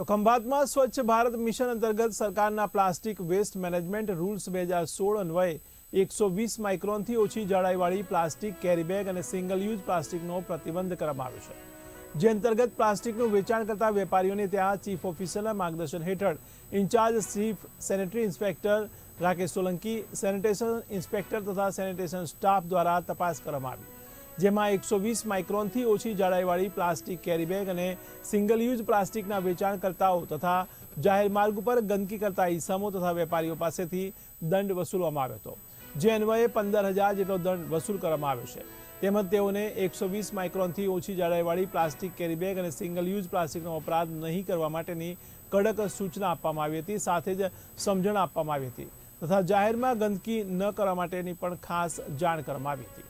તો ખંભાતમાં સ્વચ્છ ભારત મિશન અંતર્ગત સરકારના પ્લાસ્ટિક વેસ્ટ મેનેજમેન્ટ રૂલ્સ બે હજાર સોળ અન્વયે એકસો વીસ માઇક્રોનથી ઓછી જાડાઈવાળી પ્લાસ્ટિક કેરીબેગ અને સિંગલ યુઝ પ્લાસ્ટિકનો પ્રતિબંધ કરવામાં આવ્યો છે. જે અંતર્ગત પ્લાસ્ટિકનું વેચાણ કરતા વેપારીઓને ત્યાં ચીફ ઓફિસરના માર્ગદર્શન હેઠળ incharge chief sanitary inspector Rakesh Solanki, sanitation inspector તથા સેનિટેશન સ્ટાફ દ્વારા તપાસ કરવામાં આવી. જેમાં એકસો વીસ માઇક્રોનથી ઓછી જાડાઈવાળી પ્લાસ્ટિક કેરીબેગ અને સિંગલ યુઝ પ્લાસ્ટિકના વેચાણકર્તાઓ તથા જાહેર માર્ગ ઉપર ગંદકી કરતા ઈસમો તથા વેપારીઓ પાસેથી દંડ વસૂલવામાં આવ્યો હતો. જે અન્વયે પંદર હજાર જેટલો દંડ વસૂલ કરવામાં આવ્યો છે. તેમજ તેઓને એકસો વીસ માઇક્રોનથી ઓછી જાડાઈવાળી પ્લાસ્ટિક કેરીબેગ અને સિંગલ યુઝ પ્લાસ્ટિકનો અપરાધ નહીં કરવા માટેની કડક સૂચના આપવામાં આવી હતી, સાથે જ સમજણ આપવામાં આવી હતી તથા જાહેરમાં ગંદકી ન કરવા માટેની પણ ખાસ જાણ કરવામાં આવી હતી.